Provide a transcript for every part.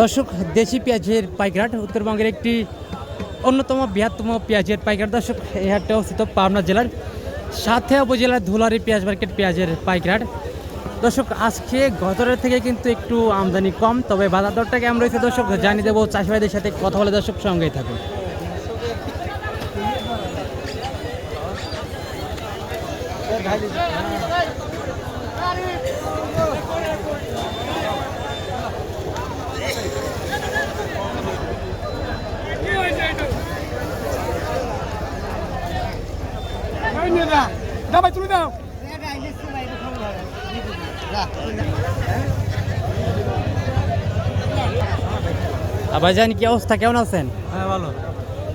দর্শক, দেশি পেঁয়াজের পাইকারহাট, উত্তরবঙ্গের একটি অন্যতম বৃহত্তম পেঁয়াজের পাইকার দর্শক, এই হাটটা অবস্থিত পাবনা জেলার সাথে উপজেলার ধুলারি পেঁয়াজ মার্কেট পেঁয়াজের পাইকারহাট। দর্শক, আজকে গতরের থেকে কিন্তু একটু আমদানি কম, তবে বাজার দরটা কেমন রয়েছে দর্শক, জানিয়ে দেবো চাষিভাইদের সাথে কথা বলে দর্শক সঙ্গেই থাকুন। তুলে দাও। ভাইজান কি অবস্থা কেমন আছেন? হ্যাঁ ভালো।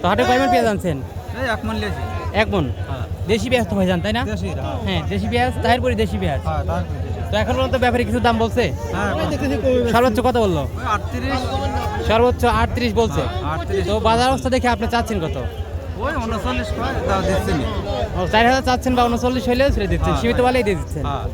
তো হাটে কয়বার পেঁয়াজ আনছেন? এই এক মন লিয়েছি এক মন? হ্যাঁ। দেশি পেঁয়াজ তো ভাইজান তাই না? দেশি হ্যাঁ। হ্যাঁ দেশি পেঁয়াজ তারপরে দেশি পেঁয়াজ। হ্যাঁ তার তো এখন পর্যন্ত ব্যাপারে কিছু দাম বলছে? হ্যাঁ সর্বোচ্চ কত বলল? আটত্রিশ। সর্বোচ্চ আটত্রিশ বলছে। তো বাজার অবস্থা দেখে আপনি চাচ্ছেন কত? ওই উনচল্লিশ কয় দিচ্ছি ও চার হাজার চাচ্ছেন বা উনচল্লিশ হলেও ছেড়ে দিচ্ছেন হ্যাঁ। সীমিত বালেই দিয়ে দিচ্ছেন। হ্যাঁ।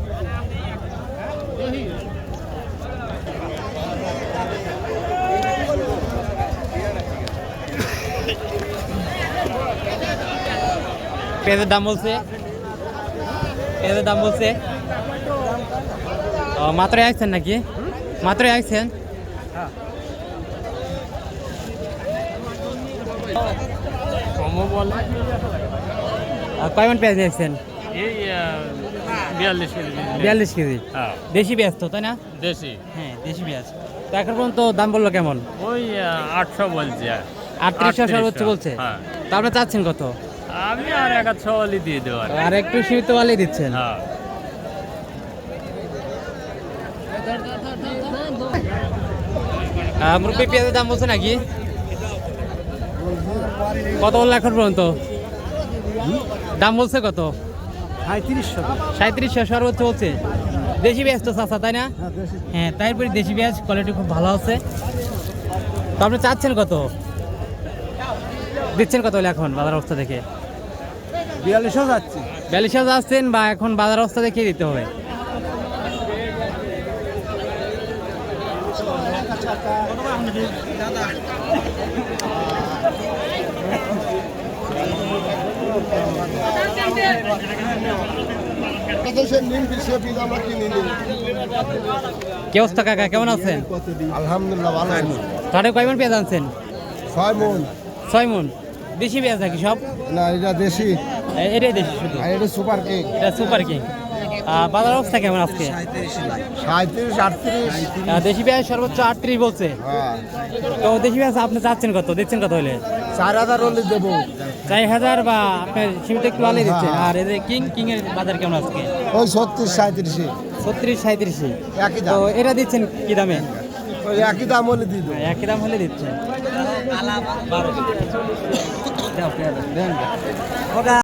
পেঁয়াজের দাম বলছে। পেঁয়াজের দাম বলছে। ও মাত্র আসছেন নাকি? মাত্র আসছেন আর কয় মন পেঁয়াজ আসছেন এই বিয়াল্লিশ কেজি। বিয়াল্লিশ কেজি। হ্যাঁ। দেশি পেঁয়াজ তো তাই না? দেশি। হ্যাঁ দেশি পেঁয়াজ। তো এখন পর্যন্ত দাম বলল কেমন? ওই আটশো বলছি। আটত্রিশশো সর্বোচ্চ বলছে। হ্যাঁ। তো আপনি চাচ্ছেন কত? আমি আর এক আধ ছলি দিয়ে দেবো আর একটু সীমিত বালেই দিচ্ছেন? হ্যাঁ। আহ, পেঁয়াজের দাম বলছে নাকি? কত বলল এখন পর্যন্ত? দাম বলছে কত? সাঁত্রিশশো সর্বোচ্চ বলছে। দেশি পেঁয়াজ তো চাচা তাই না? হ্যাঁ তারপরে দেশি পেঁয়াজ কোয়ালিটি খুব ভালো আছে। তো আপনি চাচ্ছেন কত? দিচ্ছেন কত হলে এখন বাজার অবস্থা দেখে? বিয়াল্লিশও যাচ্ছে। বিয়াল্লিশ হাজার আসছেন বা এখন বাজার অবস্থা দেখে দিতে হবে। বাংলাদেশের কি অবস্থা কাকা? কেমন আছেন? আলহামদুলিল্লাহ ভালো আছি। তাহলে কয়মন পেঁয়াজ আনছেন? ছয় মন। ছয় মন। দেশি পেঁয়াজ নাকি সব? না এটা দেশি। এটাই দেশি শুধু। এটা সুপার কিং। এটা সুপার কিং। বাজার অবস্থা কেমন আজকে? সাঁত্রিশ আটত্রিশ। দেশি পেঁয়াজ সর্বোচ্চ আটত্রিশ বলছে। হ্যাঁ। তো দেশি পেঁয়াজ আপনি চাচ্ছেন কত? দিচ্ছেন কত হলে? চার হাজার হলে দেবো। চার হাজার বা আপনার সীমিত একটু ভালোই দিচ্ছেন। আর এদের কিং কিং এর বাজার কেমন আজকে? ওই ছত্রিশ সাঁত্রিশে। ছত্রিশ সাঁত্রিশে। তো এটা দিচ্ছেন কি দামে? ওই একই দাম হলে দিয়ে একই দাম হলে দিচ্ছেন।